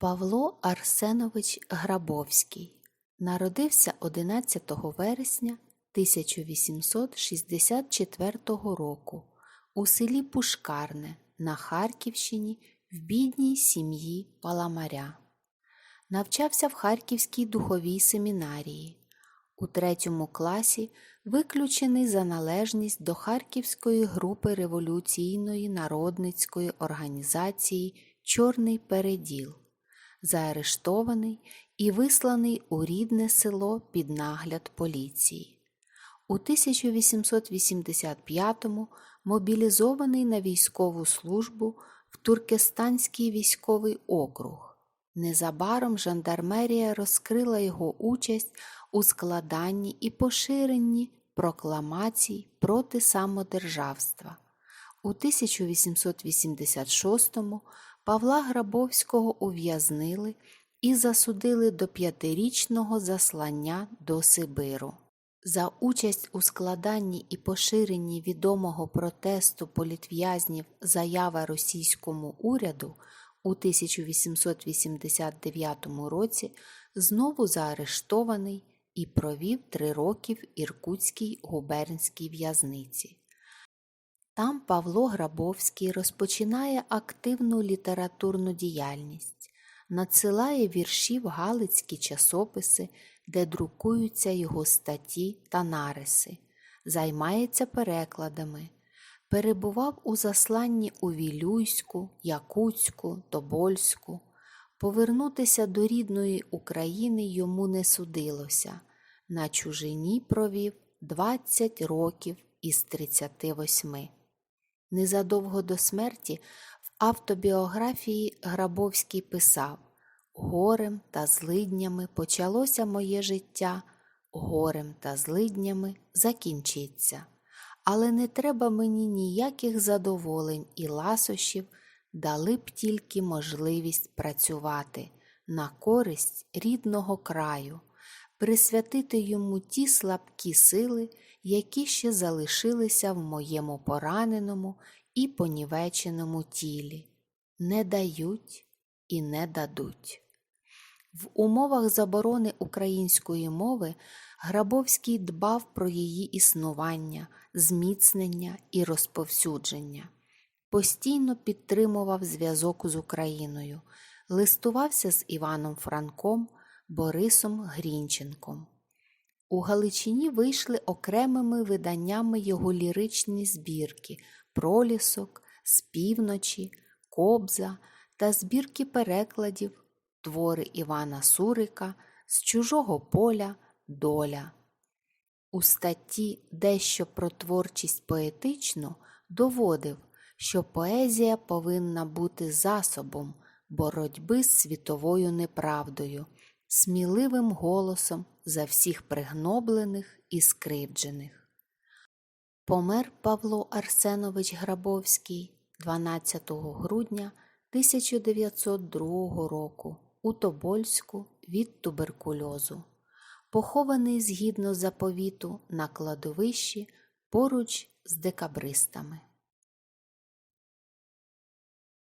Павло Арсенович Грабовський народився 11 вересня 1864 року у селі Пушкарне на Харківщині в бідній сім'ї Паламаря. Навчався в Харківській духовій семінарії. У третьому класі виключений за належність до Харківської групи революційної народницької організації Чорний переділ, заарештований і висланий у рідне село під нагляд поліції. У 1885-му мобілізований на військову службу в Туркестанський військовий округ. Незабаром жандармерія розкрила його участь у складанні і поширенні прокламацій проти самодержавства. У 1886-му Павла Грабовського ув'язнили і засудили до п'ятирічного заслання до Сибиру. За участь у складанні і поширенні відомого протесту політв'язнів заява російському уряду у 1889 році знову заарештований і провів три роки в Іркутській губернській в'язниці. Там Павло Грабовський розпочинає активну літературну діяльність, надсилає вірші в галицькі часописи, де друкуються його статті та нариси, займається перекладами, перебував у засланні у Вілюйську, Якутську, Тобольську. Повернутися до рідної України йому не судилося. На чужині провів 20 років із 38. Незадовго до смерті в автобіографії Грабовський писав Горем та злиднями почалося моє життя, горем та злиднями закінчиться. Але не треба мені ніяких задоволень і ласощів, дали б тільки можливість працювати на користь рідного краю, присвятити йому ті слабкі сили, які ще залишилися в моєму пораненому і понівеченому тілі, не дають і не дадуть. В умовах заборони української мови Грабовський дбав про її існування, зміцнення і розповсюдження, постійно підтримував зв'язок з Україною, листувався з Іваном Франком, Борисом Грінченком. У Галичині вийшли окремими виданнями його ліричні збірки Пролісок, з півночі, Кобза та збірки перекладів твори Івана Сурика з чужого поля доля. У статті Дещо про творчість поетичну доводив, що поезія повинна бути засобом боротьби з світовою неправдою, сміливим голосом за всіх пригноблених і скривджених. Помер Павло Арсенович Грабовський 12 грудня 1902 року у Тобольську від туберкульозу, похований згідно заповіту на кладовищі поруч з декабристами.